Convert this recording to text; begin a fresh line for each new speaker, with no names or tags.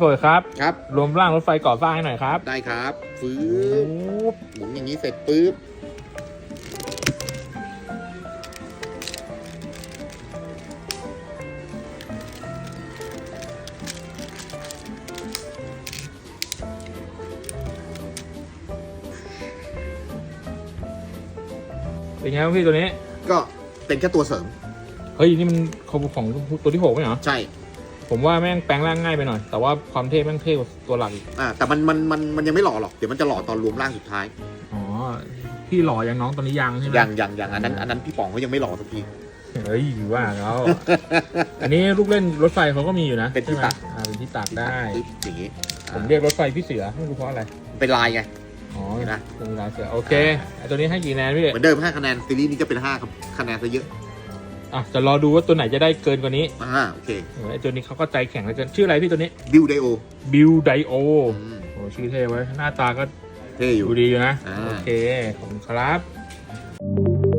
พี่โฟยครับ
ครับ
รวมร่างรถไฟก่อสร้างให้หน่อยครับ
ได้ครับฟื้
ปุ๊
บบหมุนอย่างนี้เสร็จปุ๊บ
เป็นไงบ้างพี่ตัวนี้
ก็เป็นแค่ตัวเสริม
เฮ้ย นี่มันของของตัวที่หกไม่เหรอ
ใช่
ผมว่าแม่งแปลงร่างง่ายไปหน่อย แต่ว่าความเท่แม่งเท่กว่าตัวหลักอีก
อ่าแต่มันมันมันมันยังไม่หล่อหรอก เดี๋ยวมันจะหล่อตอนรวมร่างสุดท้าย
อ๋อพี่หล่อยังน้องตอนนี้ยังใช่ไหม
อย่างอย่างอย่างอันนั้นอันนั้นพี่ป๋องเขายังไม่หล่อสักที
เฮ้ยว่าแล้ว อันนี้ลูกเล่นรถไฟเขาก็มีอยู่นะ
เป็นที่
ใช่ไหม
ตัก
อ่าเป็นที่ตักได้
ปึ๊บอย่างนี้
ผม
อ่า
เรียกรถไฟพี่เสือไม่รู้เพราะอะไร
เป็นลายไง
อ๋อ
เห็นไหม
เป็นลายเสือโอเคไอตัวนี้ให้กี่คะแนนพี่
เหมือนเดิม5คะแนนซีรีส์นี้จะเป็น5ครับคะแนนซะเยอะ
อะจะรอดูว่าตัวไหนจะได้เกินกว่านี้
อ่าโอเค
เออไอตัวนี้เขาก็ใจแข็งเลยกันชื่ออะไรพี่ตัวนี้
บิวไดโอ
บิวไดโอ
อืม
โอ้ชื่อเท่ไว้ยหน้าตาก็
เท่อยู่
ดูดีอยู่นะ
อ่า
โอเค ขอบคุณครับ